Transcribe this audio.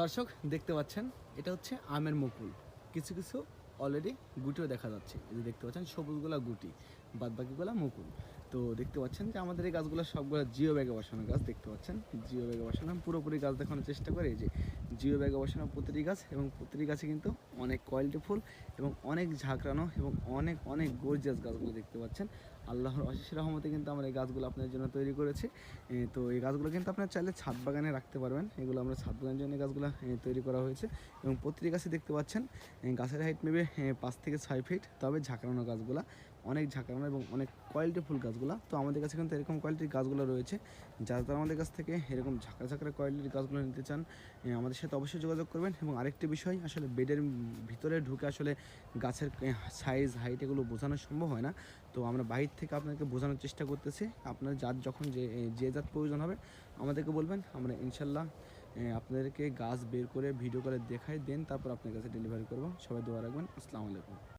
দর্শক, দেখতে পাচ্ছেন, এটা হচ্ছে আমের মুকুল। কিছু কিছু অলরেডি গুটিও দেখা যাচ্ছে। এই যে দেখতে পাচ্ছেন, সবুজগুলা গুটি বাদ বাকিগুলা মুকুল। তো দেখতে পাচ্ছেন যে আমাদের এই গাছগুলো সবগুলো জিও ব্যাগে বসানো গাছ, দেখতে পাচ্ছেন? জিও ব্যাগে বসানো, পুরোপুরি গাছ দেখানোর চেষ্টা করি। এই যে জিও ব্যাগে বসানো প্রতিটি গাছ এবং প্রতিটি গাছে কিন্তু অনেক কোয়ালিটি ফুল এবং অনেক ঝাঁকড়ানো এবং অনেক অনেক গর্জিয়াস গাছগুলো দেখতে পাচ্ছেন। আল্লাহর অশেষ রহমতে কিন্তু আমরা এই গাছগুলো আপনার জন্য তৈরি করেছি। তো এই গাছগুলো কিন্তু আপনার চাইলে ছাদ বাগানে রাখতে পারবেন। এগুলো আমরা ছাদ বাগানের জন্য গাছগুলো তৈরি করা হয়েছে এবং প্রতিটি গাছে দেখতে পাচ্ছেন গাছের হাইট নেবে পাঁচ থেকে ছয় ফিট তবে ঝাঁকড়ানো গাছগুলো অনেক ঝাঁকড়ানো এবং অনেক কোয়ালিটি ফুল গাছগুলো তো আমাদের কাছে কিন্তু এরকম কোয়ালিটির গাছগুলো রয়েছে। যারা তারা আমাদের কাছ থেকে এরকম ঝাঁকড়া ঝাঁকড়া কোয়ালিটির গাছগুলো নিতে চান আমাদের সাথে অবশ্যই যোগাযোগ করবেন। এবং আরেকটি বিষয়, আসলে বেডের ভিতরে ঢুকে আসলে গাছের সাইজ হাইট এগুলো বোঝানো সম্ভব হয় না। তো আমরা বাইরে থেকে আপনাকে বোঝানোর চেষ্টা করতেছি। আপনার যার যখন যে যে জাত প্রয়োজন হবে, আমাদেরকে বলবেন। আমরা ইনশাল্লাহ আপনাদেরকে গাছ বের করে ভিডিও করে দেখাই, দেন তারপর আপনার কাছে ডেলিভারি করব। সবাই দোয়া রাখবেন। আসসালামু আলাইকুম।